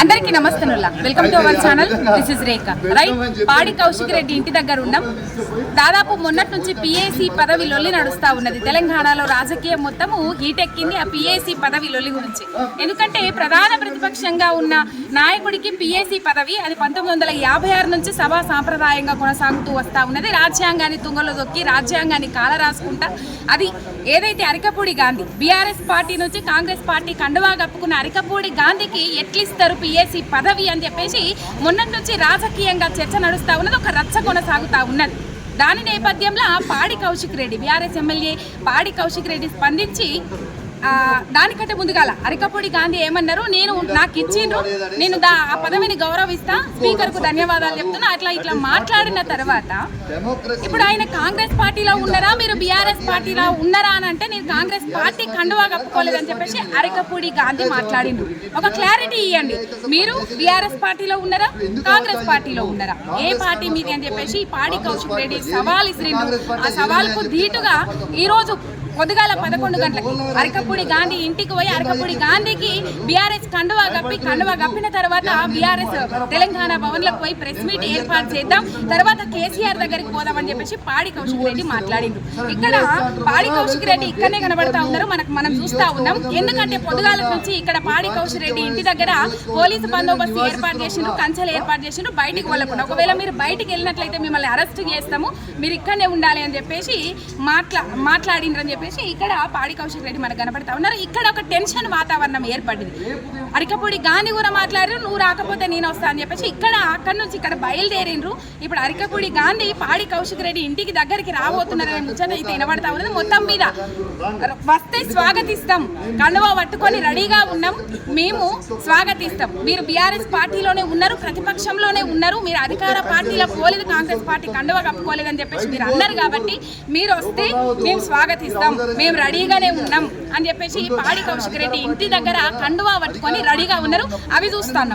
అందరికీ నమస్తనుల్లా. Welcome to our channel this is Rekha right Padi Kaushik Reddy ఇంటి దగ్గర ఉన్నాం. దాదాపు మొన్నటి నుంచి పిఏసి పదవి లొల్లి నడుస్తా ఉన్నది. తెలంగాణలో రాజకీయం మొత్తము హీట్ ఎక్కింది ఆ పిఏసి పదవి లొల్లి గురించి. ఎందుకంటే ప్రధాన ప్రతిపక్షంగా ఉన్న నాయకుడికి పిఏసి పదవి అది పంతొమ్మిది వందల యాభై ఆరు నుంచి సభా సాంప్రదాయంగా కొనసాగుతూ వస్తా ఉన్నది. రాజ్యాంగాన్ని తుంగలో దొక్కి రాజ్యాంగాన్ని కాల రాసుకుంటా. అది ఏదైతే అరికపూడి గాంధీ బీఆర్ఎస్ పార్టీ నుంచి కాంగ్రెస్ పార్టీ కండువా కప్పుకున్న అరికపూడి గాంధీకి ఎట్లిస్తారు పిఎస్సి పదవి అని చెప్పేసి మొన్నటి నుంచి రాజకీయంగా చర్చ నడుస్తా ఉన్నది ఒక రచ్చ కొనసాగుతా ఉన్నది. దాని నేపథ్యంలో పాడి కౌశిక్ రెడ్డి బీఆర్ఎస్ ఎమ్మెల్యే పాడి కౌశిక్ రెడ్డి స్పందించి దానికంటే ముందుగాల అరికపూడి గాంధీ ఏమన్నారు నేను నాకు ఇచ్చిండ్రు నేను దా ఆ పదవిని గౌరవిస్తా స్పీకర్కు ధన్యవాదాలు చెప్తున్నా అట్లా ఇట్లా మాట్లాడిన తర్వాత ఇప్పుడు ఆయన కాంగ్రెస్ పార్టీలో ఉన్నారా మీరు బీఆర్ఎస్ పార్టీలో ఉన్నారా అని అంటే నేను కాంగ్రెస్ పార్టీ కండువా కప్పుకోలేదని చెప్పేసి అరకపూడి గాంధీ మాట్లాడిండు. ఒక క్లారిటీ ఇవ్వండి మీరు బీఆర్ఎస్ పార్టీలో ఉన్నారా? కాంగ్రెస్ పార్టీలో ఉన్నారా? ఏ పార్టీ మీది అని చెప్పేసి పాడి కౌశిక్ రెడ్డి సవాల్ ఇసిరిండు. ఆ సవాల్కు ధీటుగా ఈ రోజు పొద్దుగాల పదకొండు గంటలకి అరకపూడి గాంధీ ఇంటికి పోయి అరకపూడి గాంధీకి బీఆర్ఎస్ కండువా కప్పి కండువా కప్పిన తర్వాత బీఆర్ఎస్ తెలంగాణ భవన్లకు పోయి ప్రెస్ మీట్ ఏర్పాటు చేద్దాం. తర్వాత కేసీఆర్ దగ్గరికి పోదామని చెప్పేసి పాడి కౌశిక్ రెడ్డి మాట్లాడిండు. ఇక్కడ పాడి కౌశిక్ రెడ్డి ఇక్కడనే కనబడతా ఉన్నారు. మనకు మనం చూస్తా ఉన్నాం. ఎందుకంటే పొద్దుగాల నుంచి ఇక్కడ పాడి కౌశిక్ రెడ్డి ఇంటి దగ్గర పోలీసు బందోబస్తు ఏర్పాటు చేసిండ్రు కంచెలు ఏర్పాటు చేసిండ్రు బయటికి వెళ్ళకుండా ఒకవేళ మీరు బయటికి వెళ్ళినట్లయితే మిమ్మల్ని అరెస్ట్ చేస్తాము. మీరు ఇక్కడనే ఉండాలి అని చెప్పేసి మాట్లా మాట్లాడిండ్రు అని చెప్పేసి ఇక్కడ పాడి కౌశిక్ రెడ్డి మనకు కనబడతా ఉన్నారు. ఇక్కడ ఒక టెన్షన్ వాతావరణం ఏర్పడింది. అరికపూడి గాంధీ కూడా మాట్లాడారు నువ్వు రాకపోతే నేను వస్తా అని చెప్పేసి ఇక్కడ అక్కడి నుంచి ఇక్కడ బయలుదేరిండ్రు. ఇప్పుడు అరికపూడి గాంధీ పాడి కౌశిక్ రెడ్డి ఇంటికి దగ్గరికి రాబోతున్నారని ముచ్చట అయితే నిలబడతా ఉన్నది. మొత్తం మీద వస్తే స్వాగతిస్తాం. కండువా పట్టుకొని రెడీగా ఉన్నాం. మేము స్వాగతిస్తాం. మీరు బీఆర్ఎస్ పార్టీలోనే ఉన్నారు ప్రతిపక్షంలోనే ఉన్నారు. మీరు అధికార పార్టీలో పోలేదు కాంగ్రెస్ పార్టీ కండువా కప్పుకోలేదని చెప్పేసి మీరు అన్నారు కాబట్టి మీరు వస్తే మేము స్వాగతిస్తాం. మేము రెడీగానే ఉన్నాం అని చెప్పేసి పాడి కౌశిక్ రెడ్డి ఇంటి దగ్గర కండువా పట్టుకొని రెడీగా ఉన్నారు. అవి చూస్తాం